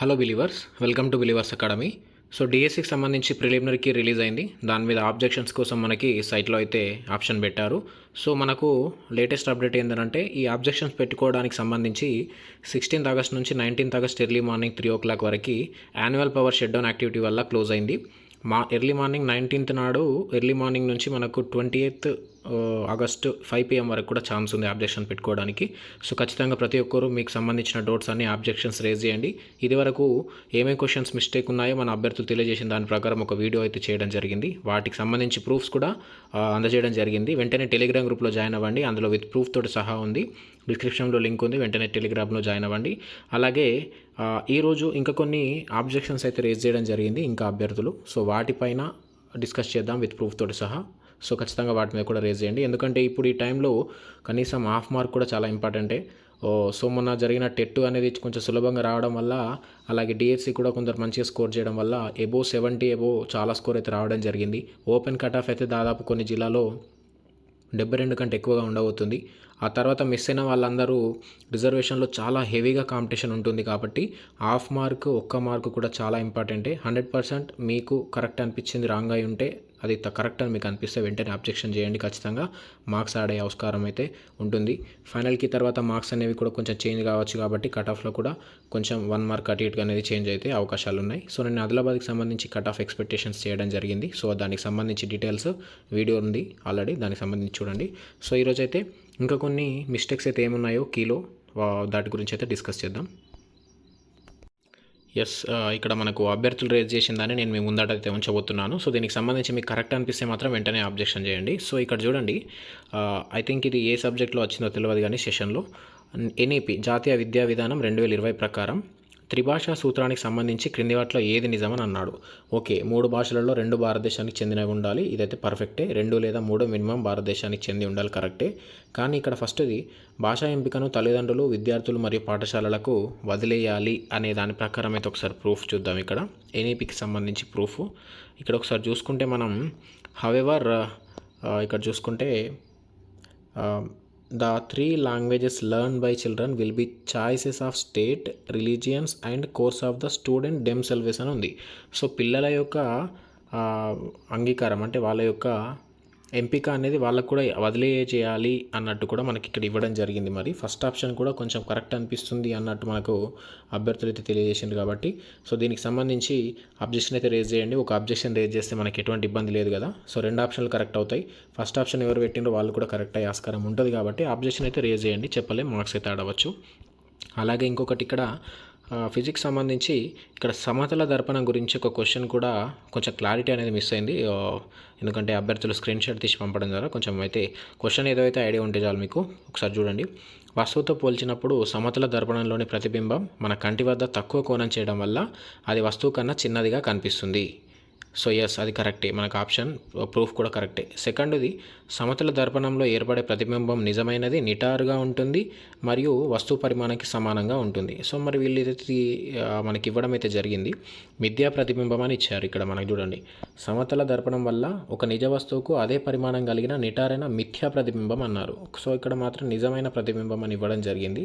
Hello believers welcome to believers academy so డిఎస్సికి సంబంధించి ప్రిలిమినరీకి release అయింది. దాని మీద ఆబ్జెక్షన్స్ కోసం మనకి సైట్లో అయితే ఆప్షన్ పెట్టారు. సో మనకు లేటెస్ట్ అప్డేట్ ఏంటంటే ఈ ఆబ్జెక్షన్స్ పెట్టుకోవడానికి సంబంధించి సిక్స్టీన్త్ ఆగస్ట్ నుంచి nineteenth August early morning three o'clock వరకు యాన్యువల్ పవర్ షెడ్డౌన్ యాక్టివిటీ వల్ల క్లోజ్ అయింది. మా ఎర్లీ మార్నింగ్ నైన్టీన్త్ నాడు ఎర్లీ మార్నింగ్ నుంచి మనకు twenty eighth August five PM వరకు కూడా ఛాన్స్ ఉంది ఆబ్జెక్షన్ పెట్టుకోవడానికి. సో ఖచ్చితంగా ప్రతి ఒక్కరు మీకు సంబంధించిన డౌట్స్ అన్ని ఆబ్జెక్షన్స్ రేజ్ చేయండి. ఇది వరకు ఏమేమి క్వశ్చన్స్ మిస్టేక్ ఉన్నాయో మన అభ్యర్థులు తెలియజేసిన దాని ప్రకారం ఒక వీడియో అయితే చేయడం జరిగింది. వాటికి సంబంధించి ప్రూఫ్స్ కూడా అందజేయడం జరిగింది. వెంటనే టెలిగ్రామ్ గ్రూప్లో జాయిన్ అవ్వండి. అందులో విత్ ప్రూఫ్ తోటి సహా ఉంది. డిస్క్రిప్షన్లో లింక్ ఉంది. వెంటనే టెలిగ్రామ్లో జాయిన్ అవ్వండి. అలాగే ఈరోజు ఇంకా కొన్ని ఆబ్జెక్షన్స్ అయితే రేజ్ చేయడం జరిగింది ఇంకా అభ్యర్థులు. సో వాటిపైన డిస్కస్ చేద్దాం విత్ ప్రూఫ్ తోటి సహా. సో ఖచ్చితంగా వాటి మీద కూడా రేజ్ చేయండి. ఎందుకంటే ఇప్పుడు ఈ టైంలో కనీసం హాఫ్ మార్క్ కూడా చాలా ఇంపార్టెంటే ఓ సో మొన్న జరిగిన టెట్ అనేది కొంచెం సులభంగా రావడం వల్ల అలాగే డిఎస్సి కూడా కొందరు మంచిగా స్కోర్ చేయడం వల్ల ఎబో సెవెంటీ ఎబో చాలా స్కోర్ అయితే రావడం జరిగింది. ఓపెన్ కట్ ఆఫ్ అయితే దాదాపు కొన్ని జిల్లాలో డెబ్బై రెండు కంటే ఎక్కువగా ఉండబోతుంది. ఆ తర్వాత మిస్ అయిన వాళ్ళందరూ రిజర్వేషన్లో చాలా హెవీగా కాంపిటీషన్ ఉంటుంది కాబట్టి హాఫ్ మార్క్ ఒక్క మార్క్ కూడా చాలా ఇంపార్టెంటే హండ్రెడ్ పర్సెంట్ మీకు కరెక్ట్ అనిపించింది రాంగ్ అయి ఉంటే అది కరెక్ట్ అని మీకు అనిపిస్తే వెంటనే అబ్జెక్షన్ చేయండి ఖచ్చితంగా. మార్క్స్ ఆడే ఆస్కారం అయితే ఉంటుంది. ఫైనల్కి తర్వాత మార్క్స్ అనేవి కూడా కొంచెం చేంజ్ కావచ్చు కాబట్టి కట్ ఆఫ్లో కూడా కొంచెం వన్ మార్క్ అటు ఇటు అనేది చేంజ్ అయితే అవకాశాలు ఉన్నాయి. సో నేను ఆదిలాబాద్కి సంబంధించి కట్ ఆఫ్ ఎక్స్పెక్టేషన్స్ చేయడం జరిగింది. సో దానికి సంబంధించి డీటెయిల్స్ వీడియో ఉంది ఆల్రెడీ దానికి సంబంధించి చూడండి. సో ఈరోజు అయితే ఇంకా కొన్ని మిస్టేక్స్ అయితే ఏమున్నాయో కీలో వా- దాటి గురించి అయితే డిస్కస్ చేద్దాం. ఎస్ uh, ఇక్కడ మనకు అభ్యర్థులు రేజ్ చేసిందని నేను మీ ముందట అయితే ఉంచబోతున్నాను. సో దీనికి సంబంధించి మీకు కరెక్ట్ అనిపిస్తే మాత్రం వెంటనే అబ్జెక్షన్ చేయండి. సో ఇక్కడ చూడండి uh, ఐ థింక్ ఇది ఏ సబ్జెక్ట్లో వచ్చిందో తెలియదు కానీ సెషన్లో ఎన్ఈపి జాతీయ విద్యా విధానం రెండు వేల ఇరవై ప్రకారం. త్రిభాషా సూత్రానికి సంబంధించి క్రింది వాటిలో ఏది నిజమని అన్నాడు. ఓకే మూడు భాషలలో రెండు భారతదేశానికి చెందినవి ఉండాలి. ఇదైతే పర్ఫెక్టే రెండు లేదా మూడు మినిమం భారతదేశానికి చెంది ఉండాలి కరెక్టే కానీ ఇక్కడ ఫస్ట్ది భాషా ఎంపికను తల్లిదండ్రులు విద్యార్థులు మరియు పాఠశాలలకు వదిలేయాలి అనే దాని ప్రకారం అయితే ఒకసారి ప్రూఫ్ చూద్దాం ఇక్కడ. ఎన్ఈపికి సంబంధించి ప్రూఫ్ ఇక్కడ ఒకసారి చూసుకుంటే మనం హవెవర్ ఇక్కడ చూసుకుంటే the three languages learn by children will be choices of state religions and course of the student themselves అని ఉంది. సో పిల్లల యొక్క అంగీకారం అంటే వాళ్ళ యొక్క ఎంపిక అనేది వాళ్ళకు కూడా వదిలే చేయాలి అన్నట్టు కూడా మనకి ఇక్కడ ఇవ్వడం జరిగింది. మరి ఫస్ట్ ఆప్షన్ కూడా కొంచెం కరెక్ట్ అనిపిస్తుంది అన్నట్టు మనకు అభ్యర్థులు అయితే తెలియజేసింది కాబట్టి. సో దీనికి సంబంధించి అబ్జెక్షన్ అయితే రేజ్ చేయండి. ఒక అబ్జెక్షన్ రేజ్ చేస్తే మనకి ఎటువంటి ఇబ్బంది లేదు కదా. సో రెండు ఆప్షన్లు కరెక్ట్ అవుతాయి. ఫస్ట్ ఆప్షన్ ఎవరు పెట్టిండ్రో వాళ్ళు కూడా కరెక్ట్ అయ్యే ఆస్కారం ఉంటుంది కాబట్టి అబ్జెక్షన్ అయితే రేజ్ చేయండి. చెప్పలే మార్క్స్ అయితే ఆడవచ్చు. అలాగే ఇంకొకటి ఇక్కడ ఫిజిక్స్ సంబంధించి ఇక్కడ సమతల దర్పణం గురించి ఒక క్వశ్చన్ కూడా కొంచెం క్లారిటీ అనేది మిస్ అయింది. ఎందుకంటే అభ్యర్థులు స్క్రీన్ షాట్ తీసి పంపడం ద్వారా కొంచెం అయితే క్వశ్చన్ ఏదైతే ఐడియా ఉంటే చాలు మీకు ఒకసారి చూడండి. వస్తువుతో పోల్చినప్పుడు సమతల దర్పణంలోని ప్రతిబింబం మన కంటి వద్ద తక్కువ కోణం చేయడం వల్ల అది వస్తువు కన్నా చిన్నదిగా కనిపిస్తుంది. సో ఎస్ అది కరెక్టే. మనకు ఆప్షన్ ప్రూఫ్ కూడా కరెక్టే. సెకండ్ది సమతల దర్పణంలో ఏర్పడే ప్రతిబింబం నిజమైనది నిటారుగా ఉంటుంది మరియు వస్తువు పరిమాణానికి సమానంగా ఉంటుంది. సో మరి వీళ్ళు ఇది మనకి ఇవ్వడం అయితే జరిగింది. మిథ్యా ప్రతిబింబం అని ఇచ్చారు ఇక్కడ మనకు చూడండి. సమతల దర్పణం వల్ల ఒక నిజ వస్తువుకు అదే పరిమాణం కలిగిన నిటారైన మిథ్యా ప్రతిబింబం అన్నారు. సో ఇక్కడ మాత్రం నిజమైన ప్రతిబింబం అని ఇవ్వడం జరిగింది.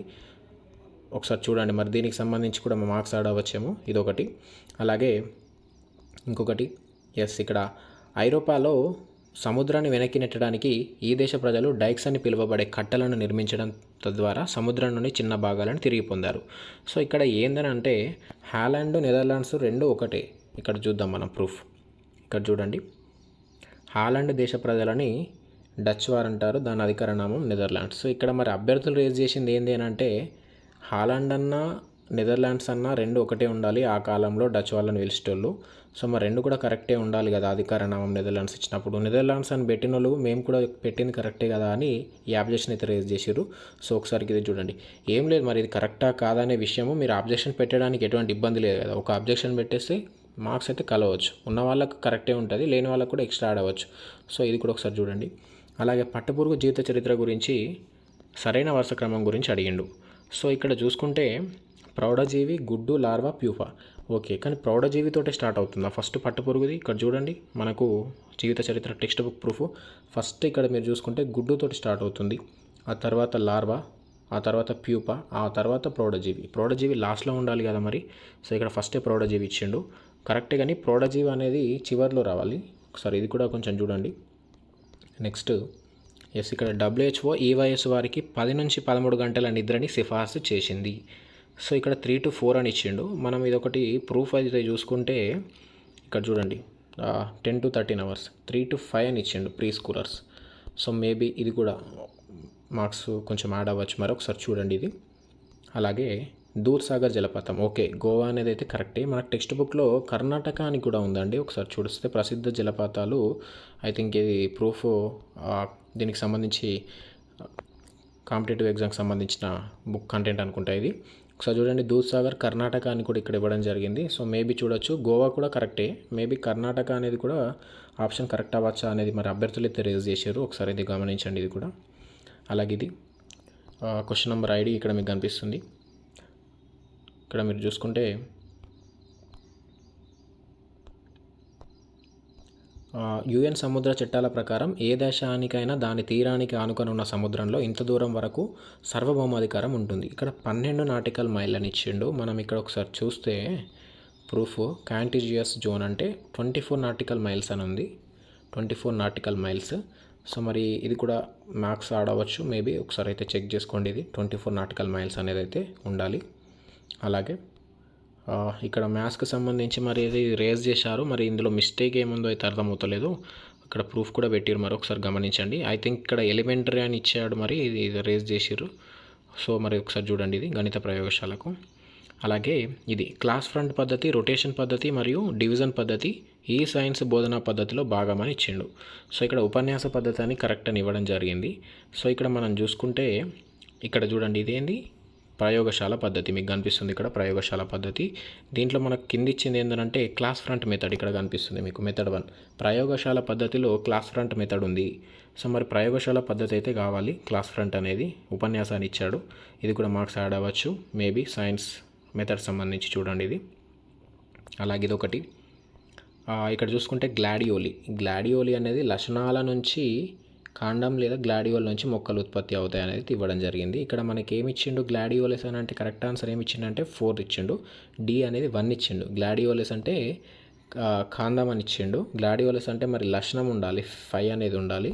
ఒకసారి చూడండి మరి దీనికి సంబంధించి కూడా మార్క్స్ ఆడవచ్చేమో ఇదొకటి. అలాగే ఇంకొకటి ఎస్ ఇక్కడ ఐరోపాలో సముద్రాన్ని వెనక్కి నెట్టడానికి ఈ దేశ ప్రజలు డైక్స్ అని పిలువబడే కట్టలను నిర్మించడం తద్వారా సముద్రం నుండి చిన్న భాగాలను తిరిగి పొందారు. సో ఇక్కడ ఏందని అంటే హాలాండ్ నెదర్లాండ్స్ రెండు ఒకటే. ఇక్కడ చూద్దాం మనం ప్రూఫ్. ఇక్కడ చూడండి. హాలాండ్ దేశ ప్రజలని డచ్ వారు అంటారు దాని అధికార నామం నెదర్లాండ్స్. సో ఇక్కడ మరి అభ్యర్థులు రేజ్ చేసింది ఏంటి అని అంటే హాలాండ్ అన్న నెదర్లాండ్స్ అన్న రెండు ఒకటే ఉండాలి. ఆ కాలంలో డచ్ వాళ్ళని పిలిచేటోళ్ళు సో మరి రెండు కూడా కరెక్టే ఉండాలి కదా అధికార నామం నెదర్లాండ్స్ ఇచ్చినప్పుడు. నెదర్లాండ్స్ అని పెట్టిన వాళ్ళు మేము కూడా పెట్టింది కరెక్టే కదా అని ఈ అబ్జెక్షన్ అయితే రేజ్ చేశారు సో ఒకసారి ఇది చూడండి. ఏం లేదు మరి ఇది కరెక్టా కాదా అనే విషయము మీరు అబ్జెక్షన్ పెట్టడానికి ఎటువంటి ఇబ్బంది లేదు కదా. ఒక అబ్జెక్షన్ పెట్టేస్తే మార్క్స్ అయితే కలవచ్చు. ఉన్న వాళ్ళకు కరెక్టే ఉంటుంది లేని వాళ్ళకు కూడా ఎక్స్ట్రా ఆడవచ్చు. సో ఇది కూడా ఒకసారి చూడండి. అలాగే పట్టపురుగు జీవిత చరిత్ర గురించి సరైన వరుస క్రమం గురించి అడిగిండు. సో ఇక్కడ చూసుకుంటే ప్రౌఢజీవి గుడ్డు లార్వా ప్యూపా ఓకే కానీ ప్రౌఢజీవితోటే స్టార్ట్ అవుతుందా? ఫస్ట్ పట్టుపురుగుది ఇక్కడ చూడండి మనకు జీవిత చరిత్ర టెక్స్ట్ బుక్ ప్రూఫ్. ఫస్ట్ ఇక్కడ మీరు చూసుకుంటే గుడ్డుతోటి స్టార్ట్ అవుతుంది ఆ తర్వాత లార్వా ఆ తర్వాత ప్యూప ఆ తర్వాత ప్రౌఢజీవి. ప్రౌఢజీవి లాస్ట్లో ఉండాలి కదా మరి? సో ఇక్కడ ఫస్టే ప్రౌఢజీవి ఇచ్చిండు. కరెక్టే కానీ ప్రౌఢజీవి అనేది చివరిలో రావాలి. ఒకసారి ఇది కూడా కొంచెం చూడండి. నెక్స్ట్ ఎస్ ఇక్కడ డబ్ల్యూహెచ్ఓ ఈ వయసు వారికి పది నుంచి పదమూడు గంటల నిద్రని సిఫార్సు చేసింది. సో ఇక్కడ త్రీ టు ఫోర్ అని ఇచ్చిండు. మనం ఇదొకటి ప్రూఫ్ అయితే చూసుకుంటే ఇక్కడ చూడండి. Ten to thirteen hours three to five అని ఇచ్చిండు ప్రీ స్కూలర్స్ సో మేబీ ఇది కూడా మార్క్స్ కొంచెం యాడ్ అవ్వచ్చు. మరి ఒకసారి చూడండి ఇది. అలాగే దూర్సాగర్ జలపాతం. ఓకే గోవా అనేది అయితే కరెక్టే మన టెక్స్ట్ బుక్లో కర్ణాటక అని కూడా ఉందండి. ఒకసారి చూస్తే ప్రసిద్ధ జలపాతాలు. ఐ థింక్ ఇది ప్రూఫ్ దీనికి సంబంధించి కాంపిటేటివ్ ఎగ్జామ్కి సంబంధించిన బుక్ కంటెంట్ అనుకుంటా ఇది. ఒకసారి చూడండి దూద్సాగర్ కర్ణాటక అని కూడా ఇక్కడ ఇవ్వడం జరిగింది. సో మేబీ చూడొచ్చు. గోవా కూడా కరెక్టే. మేబీ కర్ణాటక అనేది కూడా ఆప్షన్ కరెక్ట్ అవ్వచ్చా అనేది మరి అభ్యర్థులు అయితే రేజ్ చేశారు. ఒకసారి ఇది గమనించండి ఇది కూడా. అలాగే ఇది క్వశ్చన్ నెంబర్ ఐడి ఇక్కడ మీకు కనిపిస్తుంది. ఇక్కడ మీరు చూసుకుంటే యుఎన్ సముద్ర చట్టాల ప్రకారం ఏ దేశానికైనా దాని తీరానికి ఆనుకొని ఉన్న సముద్రంలో ఇంత దూరం వరకు సార్వభౌమాధికారం ఉంటుంది. ఇక్కడ పన్నెండు నాటికల్ మైల్ అని ఇచ్చిండు. మనం ఇక్కడ ఒకసారి చూస్తే ప్రూఫ్ క్యాంటిజియస్ జోన్ అంటే ట్వంటీ ఫోర్ నాటికల్ మైల్స్ అని ఉంది. Twenty four nautical miles. So మరి ఇది కూడా మ్యాక్స్ ఆడవచ్చు మేబీ ఒకసారి అయితే చెక్ చేసుకోండి. ఇది ట్వంటీ ఫోర్ నాటికల్ మైల్స్ అనేది అయితే ఉండాలి. అలాగే ఇక్కడ మ్యాథ్స్కి సంబంధించి మరి ఇది రేజ్ చేశారు. మరి ఇందులో మిస్టేక్ ఏముందో అయితే అర్థమవుతలేదు. ఇక్కడ ప్రూఫ్ కూడా పెట్టారు మరి ఒకసారి గమనించండి. ఐ థింక్ ఇక్కడ ఎలిమెంటరీ అని ఇచ్చాడు మరి ఇది రేజ్ చేసిర్రు. సో మరి ఒకసారి చూడండి ఇది గణిత ప్రయోగశాలకు. అలాగే ఇది క్లాస్ ఫ్రంట్ పద్ధతి రొటేషన్ పద్ధతి మరియు డివిజన్ పద్ధతి ఈ సైన్స్ బోధనా పద్ధతిలో భాగమని ఇచ్చిండు. సో ఇక్కడ ఉపన్యాస పద్ధతి అని కరెక్ట్ అని ఇవ్వడం జరిగింది. సో ఇక్కడ మనం చూసుకుంటే ఇక్కడ చూడండి ఇదేంది? ప్రయోగశాల పద్ధతి. మీకు కనిపిస్తుంది ఇక్కడ ప్రయోగశాల పద్ధతి. దీంట్లో మనకు కింద ఇచ్చింది ఏంటంటే క్లాస్ ఫ్రంట్ మెథడ్ ఇక్కడ కనిపిస్తుంది మీకు మెథడ్ వన్. ప్రయోగశాల పద్ధతిలో క్లాస్ ఫ్రంట్ మెథడ్ ఉంది. సో మరి ప్రయోగశాల పద్ధతి అయితే కావాలి క్లాస్ ఫ్రంట్ అనేది. ఉపన్యాసాన్ని ఇచ్చాడు. ఇది కూడా మార్క్స్ యాడ్ అవ్వచ్చు. మేబీ సైన్స్ మెథడ్ సంబంధించి చూడండి ఇది. అలాగే ఇది ఒకటి. ఇక్కడ చూసుకుంటే గ్లాడియోలి. గ్లాడియోలి అనేది లక్షణాల నుంచి కాండం లేదా గ్లాడియోల్ నుంచి మొక్కలు ఉత్పత్తి అవుతాయి అనేది ఇవ్వడం జరిగింది. ఇక్కడ మనకి ఏమి ఇచ్చిండు? గ్లాడియోలెస్ అని అంటే కరెక్ట్ ఆన్సర్ ఏమి ఇచ్చిండంటే ఫోర్ ఇచ్చిండు. డి అనేది వన్ ఇచ్చిండు. గ్లాడియోలెస్ అంటే కాందం కాండం అని ఇచ్చిండు. గ్లాడియోలెస్ అంటే మరి లక్షణం ఉండాలి ఫైవ్ అనేది ఉండాలి.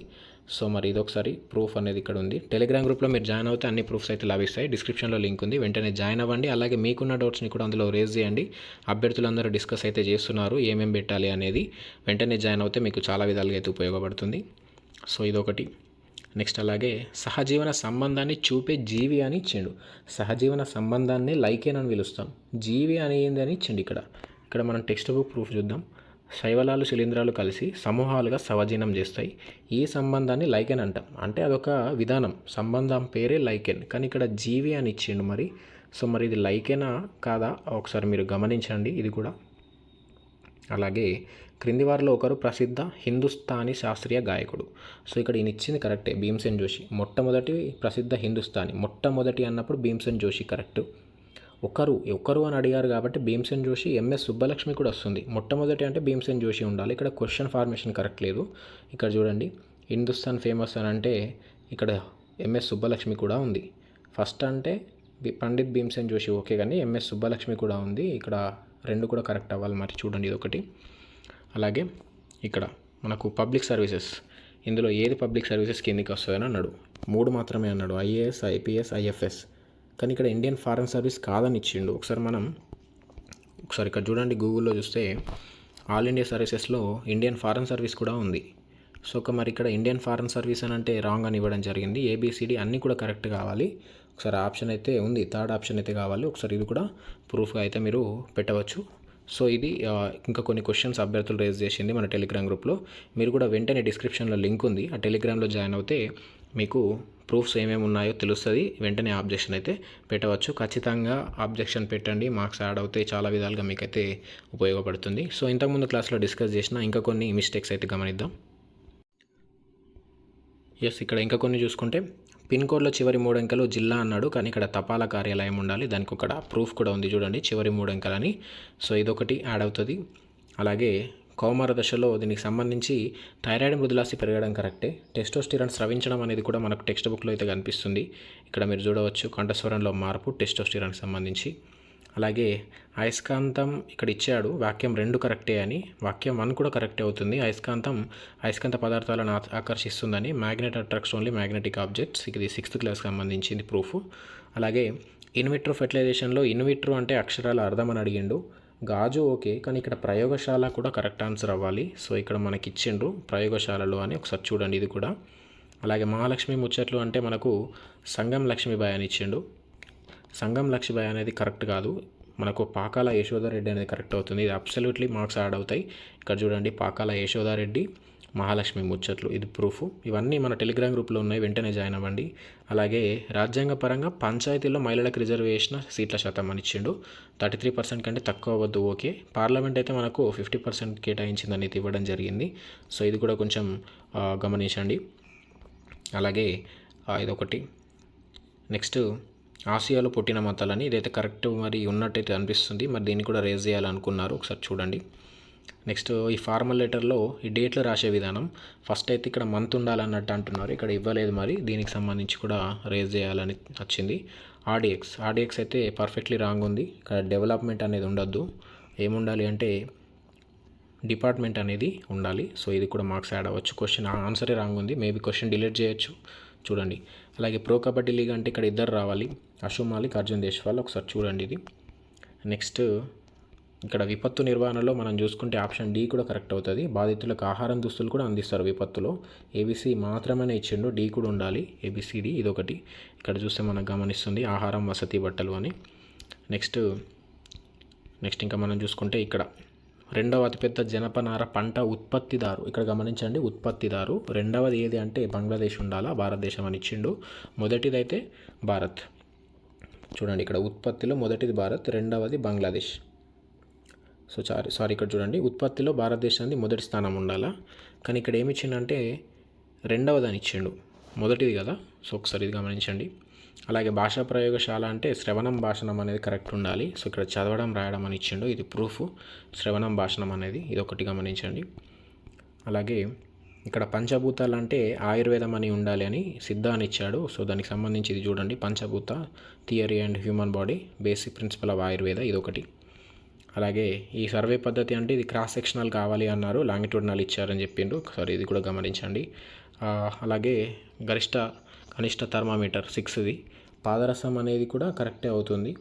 సో మరి ఇది ఒకసారి ప్రూఫ్ అనేది ఇక్కడ ఉంది. టెలిగ్రామ్ గ్రూప్లో మీరు జాయిన్ అవుతే అన్ని ప్రూఫ్స్ అయితే లభిస్తాయి. డిస్క్రిప్షన్లో లింక్ ఉంది. వెంటనే జాయిన్ అవ్వండి. అలాగే మీకున్న డౌట్స్ని కూడా అందులో రేజ్ చేయండి. అభ్యర్థులందరూ డిస్కస్ అయితే చేస్తున్నారు. ఏమేమి పెట్టాలి అనేది వెంటనే జాయిన్ అవుతే మీకు చాలా విధాలుగా అయితే ఉపయోగపడుతుంది. సో ఇదొకటి. నెక్స్ట్ అలాగే సహజీవన సంబంధాన్ని చూపే జీవి అని ఇచ్చిండు. సహజీవన సంబంధాన్ని లైకేన్ అని పిలుస్తాం. జీవి అనేది అని ఇచ్చిండు ఇక్కడ. ఇక్కడ మనం టెక్స్ట్ బుక్ ప్రూఫ్ చూద్దాం. శైవలాలు శిలీంధ్రాలు కలిసి సమూహాలుగా సవజీనం చేస్తాయి. ఈ సంబంధాన్ని లైకెన్ అంటాం. అంటే అదొక విధానం. సంబంధం పేరే లైకెన్. కానీ ఇక్కడ జీవి అని ఇచ్చిండు మరి. సో మరి ఇది లైకెనా కాదా? ఒకసారి మీరు గమనించండి ఇది కూడా. అలాగే క్రింది వారిలో ఒకరు ప్రసిద్ధ హిందుస్థానీ శాస్త్రీయ గాయకుడు. సో ఇక్కడ ఈయన ఇచ్చింది కరెక్టే భీమ్సేన్ జోషి. మొట్టమొదటి ప్రసిద్ధ హిందుస్థానీ మొట్టమొదటి అన్నప్పుడు భీమ్సేన్ జోషి కరెక్ట్. ఒకరు ఒకరు అని అడిగారు కాబట్టి భీమ్సేన్ జోషి ఎంఎస్ సుబ్బలక్ష్మి కూడా వస్తుంది. మొట్టమొదటి అంటే భీమ్సేన్ జోషి ఉండాలి. ఇక్కడ క్వశ్చన్ ఫార్మేషన్ కరెక్ట్ లేదు. ఇక్కడ చూడండి హిందుస్థాన్ ఫేమస్ అని అంటే ఇక్కడ ఎంఎస్ సుబ్బలక్ష్మి కూడా ఉంది. ఫస్ట్ అంటే పండిత్ భీమ్సేన్ జోషి ఓకే కానీ ఎంఎస్ సుబ్బలక్ష్మి కూడా ఉంది. ఇక్కడ రెండు కూడా కరెక్ట్ అవ్వాలి. మరి చూడండి ఇది ఒకటి అలాగే ఇక్కడ మనకు పబ్లిక్ సర్వీసెస్ ఇందులో ఏది పబ్లిక్ సర్వీసెస్ కిందికి వస్తుందని అన్నాడు. మూడు మాత్రమే అన్నాడు ఐఏఎస్ ఐపీఎస్ ఐఎఫ్ఎస్. కానీ ఇక్కడ ఇండియన్ ఫారెన్ సర్వీస్ కాదని ఇచ్చిండు. ఒకసారి మనం ఒకసారి ఇక్కడ చూడండి గూగుల్లో చూస్తే ఆల్ ఇండియా సర్వీసెస్లో ఇండియన్ ఫారెన్ సర్వీస్ కూడా ఉంది. సో ఒక మరి ఇక్కడ ఇండియన్ ఫారెన్ సర్వీస్ అని అంటే రాంగ్ అని ఇవ్వడం జరిగింది. ఏబిసిడి అన్నీ కూడా కరెక్ట్ కావాలి. ఒకసారి ఆప్షన్ అయితే ఉంది. థర్డ్ ఆప్షన్ అయితే కావాలి. ఒకసారి ఇది కూడా ప్రూఫ్గా అయితే మీరు పెట్టవచ్చు. సో ఇది ఇంకా కొన్ని క్వశ్చన్స్ అభ్యర్థులు రేజ్ చేసింది మన టెలిగ్రామ్ గ్రూప్లో మీరు కూడా వెంటనే డిస్క్రిప్షన్లో లింక్ ఉంది. ఆ టెలిగ్రామ్లో జాయిన్ అవుతే మీకు ప్రూఫ్స్ ఏమేమి ఉన్నాయో తెలుస్తుంది. వెంటనే ఆబ్జెక్షన్ అయితే పెట్టవచ్చు. ఖచ్చితంగా ఆబ్జెక్షన్ పెట్టండి. మార్క్స్ యాడ్ అవుతే చాలా విధాలుగా మీకైతే ఉపయోగపడుతుంది. సో ఇంతకుముందు క్లాస్లో డిస్కస్ చేసిన ఇంకా కొన్ని మిస్టేక్స్ అయితే గమనిద్దాం. ఎస్ ఇక్కడ ఇంకా కొన్ని చూసుకుంటే పిన్ కోడ్లో చివరి మూడు అంకెలు జిల్లా అన్నాడు కానీ ఇక్కడ తపాలా కార్యాలయం ఉండాలి. దానికి ఒక ప్రూఫ్ కూడా ఉంది చూడండి చివరి మూడు అంకెలని సో ఇదొకటి యాడ్ అవుతుంది. అలాగే కౌమార దశలో దీనికి సంబంధించి థైరాయిడ్ మృదులాసి పెరగడం కరెక్టే. టెస్టోస్టిరాన్ స్రవించడం అనేది కూడా మనకు టెక్స్ట్ బుక్లో అయితే కనిపిస్తుంది. ఇక్కడ మీరు చూడవచ్చు కంఠస్వరంలో మార్పు టెస్టోస్టిరాన్కి సంబంధించి. అలాగే అయస్కాంతం ఇక్కడ ఇచ్చాడు వాక్యం రెండు కరెక్టే అని. వాక్యం వన్ కూడా కరెక్టే అవుతుంది. అయస్కాంతం అయస్కాంత పదార్థాలను ఆ- ఆకర్షిస్తుందని. Magnet attracts only magnetic objects. ఇది సిక్స్త్ క్లాస్కి సంబంధించింది ప్రూఫ్. అలాగే ఇన్విట్రో ఫెర్టిలైజేషన్లో ఇన్విట్రో అంటే అక్షరాల అర్థం అని అడిగిండు. గాజు ఓకే కానీ ఇక్కడ ప్రయోగశాల కూడా కరెక్ట్ ఆన్సర్ అవ్వాలి. సో ఇక్కడ మనకి ఇచ్చిండ్రు ప్రయోగశాలలో అని. ఒకసారి చూడండి ఇది కూడా. అలాగే మహాలక్ష్మి ముచ్చట్లు అంటే మనకు సంగం లక్ష్మీబాయి అని ఇచ్చిండు. సంగం లక్ష్మీబాయి అనేది కరెక్ట్ కాదు. మనకు పాకాల యశోదారెడ్డి అనేది కరెక్ట్ అవుతుంది. ఇది అబ్సల్యూట్లీ మార్క్స్ యాడ్ అవుతాయి. ఇక్కడ చూడండి పాకాల యశోదారెడ్డి మహాలక్ష్మి ముచ్చట్లు ఇది ప్రూఫ్. ఇవన్నీ మన టెలిగ్రామ్ గ్రూప్లో ఉన్నాయి వెంటనే జాయిన్ అవ్వండి. అలాగే రాజ్యాంగ పరంగా పంచాయతీల్లో మహిళలకు రిజర్వేషన్ సీట్ల శాతం అని ఇచ్చిండు. థర్టీ త్రీ పర్సెంట్ కంటే తక్కువ అవ్వద్దు ఓకే. పార్లమెంట్ అయితే మనకు ఫిఫ్టీ పర్సెంట్ కేటాయించింది అనేది ఇవ్వడం జరిగింది. సో ఇది కూడా కొంచెం గమనించండి. అలాగే ఇదొకటి. నెక్స్ట్ ఆసియాలో పుట్టిన మతాలని ఇదైతే కరెక్ట్ మరి ఉన్నట్టయితే అనిపిస్తుంది మరి దీన్ని కూడా రేజ్ చేయాలనుకున్నారు. ఒకసారి చూడండి. నెక్స్ట్ ఈ ఫార్మల్ లెటర్లో ఈ డేట్లు రాసే విధానం. ఫస్ట్ అయితే ఇక్కడ మంత్ ఉండాలన్నట్టు అంటున్నారు. ఇక్కడ ఇవ్వలేదు మరి. దీనికి సంబంధించి కూడా రేజ్ చేయాలని వచ్చింది. ఆర్డిఎక్స్ ఆర్డిఎక్స్ అయితే పర్ఫెక్ట్లీ రాంగ్ ఉంది. ఇక్కడ డెవలప్మెంట్ అనేది ఉండొద్దు. ఏముండాలి అంటే డిపార్ట్మెంట్ అనేది ఉండాలి. సో ఇది కూడా మార్క్స్ యాడ్ అవ్వచ్చు. క్వశ్చన్ ఆన్సరే రాంగ్ ఉంది. మేబీ క్వశ్చన్ డిలీట్ చేయొచ్చు. చూడండి. అలాగే ప్రో కబడ్డీ లీగ్ అంటే ఇక్కడ ఇద్దరు రావాలి. అశు మాలిక్ అర్జున్ దేశ్వాల్ ఒకసారి చూడండి ఇది. నెక్స్ట్ ఇక్కడ విపత్తు నిర్వహణలో మనం చూసుకుంటే ఆప్షన్ డి కూడా కరెక్ట్ అవుతుంది. బాధితులకు ఆహారం దుస్తులు కూడా అందిస్తారు విపత్తులో. ఏబీసీ మాత్రమే ఇచ్చిండు డి కూడా ఉండాలి. ఏబిసిడి ఇదొకటి. ఇక్కడ చూస్తే మనకు గమనిస్తుంది ఆహారం వసతి బట్టలు అని. నెక్స్ట్ నెక్స్ట్ ఇంకా మనం చూసుకుంటే ఇక్కడ రెండవ అతిపెద్ద జనపనార పంట ఉత్పత్తిదారు. ఇక్కడ గమనించండి ఉత్పత్తిదారు. రెండవది ఏది అంటే బంగ్లాదేశ్ ఉండాలా? భారతదేశం అని ఇచ్చిండు. మొదటిదైతే భారత్. చూడండి ఇక్కడ ఉత్పత్తిలో మొదటిది భారత్ రెండవది బంగ్లాదేశ్. సో సారీ సారీ ఇక్కడ చూడండి. ఉత్పత్తిలో భారతదేశానికి మొదటి స్థానం ఉండాలా? కానీ ఇక్కడ ఏమి ఇచ్చిండంటే రెండవదని ఇచ్చిండు. మొదటిది కదా? సో ఒకసారి ఇది గమనించండి. అలాగే భాషా ప్రయోగశాల అంటే శ్రవణం భాషణం అనేది కరెక్ట్ ఉండాలి. సో ఇక్కడ చదవడం రాయడం అని ఇచ్చిండు. ఇది ప్రూఫ్ శ్రవణం భాషణం అనేది ఇది ఒకటి గమనించండి. అలాగే ఇక్కడ పంచభూతాలు అంటే ఆయుర్వేదం అని ఉండాలి అని సిద్ధ అని ఇచ్చాడు. సో దానికి సంబంధించి ఇది చూడండి. పంచభూత theory and human body basic principle of Ayurveda ఇది ఒకటి. అలాగే ఈ సర్వే పద్ధతి అంటే ఇది క్రాస్ సెక్షనల్ కావాలి అన్నారు. లాంగిట్యూడ్నల్ ఇచ్చారని చెప్పిండ్రు సారీ ఇది కూడా గమనించండి. అలాగే గరిష్ట కనిష్ట థర్మామీటర్ సిక్స్ది పాదరసం అనేది కూడా కరెక్టే అవుతుంది.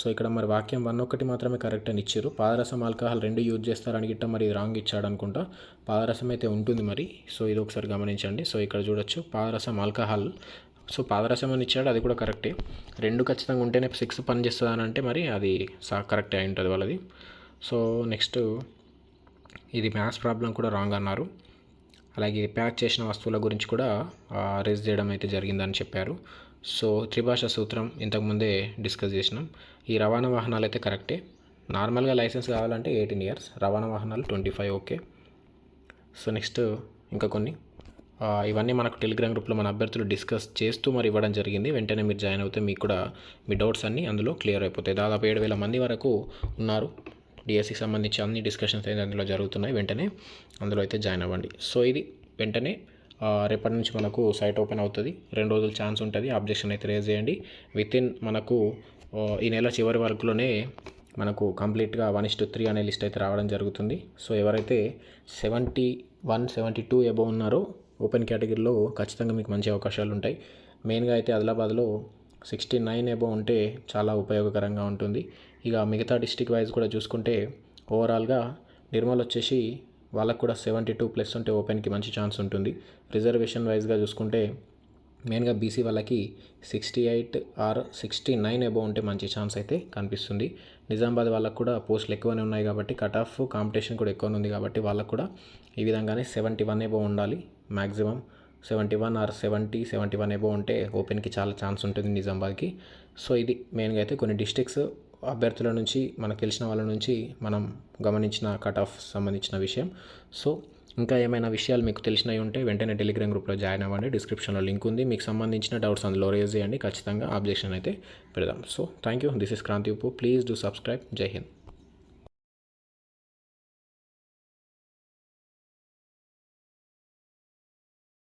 సో ఇక్కడ మరి వాక్యం వన్ ఒకటి మాత్రమే కరెక్ట్ అని ఇచ్చారు. పాదరసం ఆల్కహాల్ రెండు యూజ్ చేస్తారని గిట్ట మరి రాంగ్ ఇచ్చాడు అనుకుంటా. పాదరసం అయితే ఉంటుంది మరి. సో ఇది ఒకసారి గమనించండి. సో ఇక్కడ చూడొచ్చు. పాదరసం ఆల్కహాల్. సో పాదరసం అని ఇచ్చాడు. అది కూడా కరెక్టే. రెండు ఖచ్చితంగా ఉంటేనే సిక్స్ పని చేస్తుంది అని అంటే మరి అది సా కరెక్టే అయి ఉంటుంది వాళ్ళది. సో నెక్స్ట్ ఇది మ్యాథ్స్ ప్రాబ్లం కూడా రాంగ్ అన్నారు. అలాగే ప్యాక్ చేసిన వస్తువుల గురించి కూడా రేజ్ చేయడం అయితే జరిగిందని చెప్పారు. సో త్రిభాష సూత్రం ఇంతకుముందే డిస్కస్ చేసినాం. ఈ రవాణా వాహనాలు అయితే కరెక్టే. నార్మల్గా లైసెన్స్ కావాలంటే ఎయిటీన్ ఇయర్స్. రవాణా వాహనాలు twenty five okay. So next ఇంకా కొన్ని. ఇవన్నీ మనకు టెలిగ్రామ్ గ్రూప్లో మన అభ్యర్థులు డిస్కస్ చేస్తూ మరి ఇవ్వడం జరిగింది. వెంటనే మీరు జాయిన్ అవుతే మీకు కూడా మీ డౌట్స్ అన్నీ అందులో క్లియర్ అయిపోతాయి. దాదాపు ఏడు వేల మంది వరకు ఉన్నారు. డిఎస్సికి సంబంధించి అన్ని డిస్కషన్స్ అయితే అందులో జరుగుతున్నాయి. వెంటనే అందులో అయితే జాయిన్ అవ్వండి. సో ఇది వెంటనే రేపటి నుంచి మనకు సైట్ ఓపెన్ అవుతుంది. రెండు రోజులు ఛాన్స్ ఉంటుంది. అబ్జెక్షన్ అయితే రేజ్ చేయండి. విత్ ఇన్ మనకు ఈ నెల చివరి వరకులోనే మనకు కంప్లీట్గా వన్ ఇస్ టు త్రీ అనే లిస్ట్ అయితే రావడం జరుగుతుంది. సో ఎవరైతే seventy one seventy two above ఉన్నారో ఓపెన్ కేటగిరీలో ఖచ్చితంగా మీకు మంచి అవకాశాలు ఉంటాయి. మెయిన్గా అయితే ఆదిలాబాద్లో సిక్స్టీ నైన్ ఎబో ఉంటే చాలా ఉపయోగకరంగా ఉంటుంది. ఇక మిగతా డిస్టిక్ వైజ్ కూడా చూసుకుంటే ఓవరాల్గా నిర్మల్ వచ్చేసి వాళ్ళకు కూడా సెవెంటీ టూ ప్లస్ ఉంటే ఓపెన్కి మంచి ఛాన్స్ ఉంటుంది. రిజర్వేషన్ వైజ్గా చూసుకుంటే మెయిన్గా బీసీ వాళ్ళకి sixty eight or sixty nine above ఉంటే మంచి ఛాన్స్ అయితే కనిపిస్తుంది. నిజామాబాద్ వాళ్ళకు కూడా పోస్టులు ఎక్కువనే ఉన్నాయి కాబట్టి కట్ ఆఫ్ కాంపిటీషన్ కూడా ఎక్కువనే ఉంది కాబట్టి వాళ్ళకు కూడా ఈ విధంగానే సెవెంటీ వన్ ఎబో ఉండాలి. Maximum seventy one or seventy seventy one above ఉంటే ఓపెన్కి చాలా ఛాన్స్ ఉంటుంది నిజామాబాద్కి. సో ఇది మెయిన్గా అయితే కొన్ని డిస్ట్రిక్ట్స్ అభ్యర్థుల నుంచి మనకు తెలిసిన వాళ్ళ నుంచి మనం గమనించిన కట్ ఆఫ్ సంబంధించిన విషయం. సో ఇంకా ఏమైనా విషయాలు మీకు తెలిసినవి ఉంటే వెంటనే టెలిగ్రామ్ గ్రూప్లో జాయిన్ అవ్వండి. డిస్క్రిప్షన్లో లింక్ ఉంది. మీకు సంబంధించిన డౌట్స్ అందులో రేజ్ చేయండి. ఖచ్చితంగా ఆబ్జెక్షన్ అయితే పెడదాం. So thank you this is Kranthi Uppu please do subscribe జై హింద్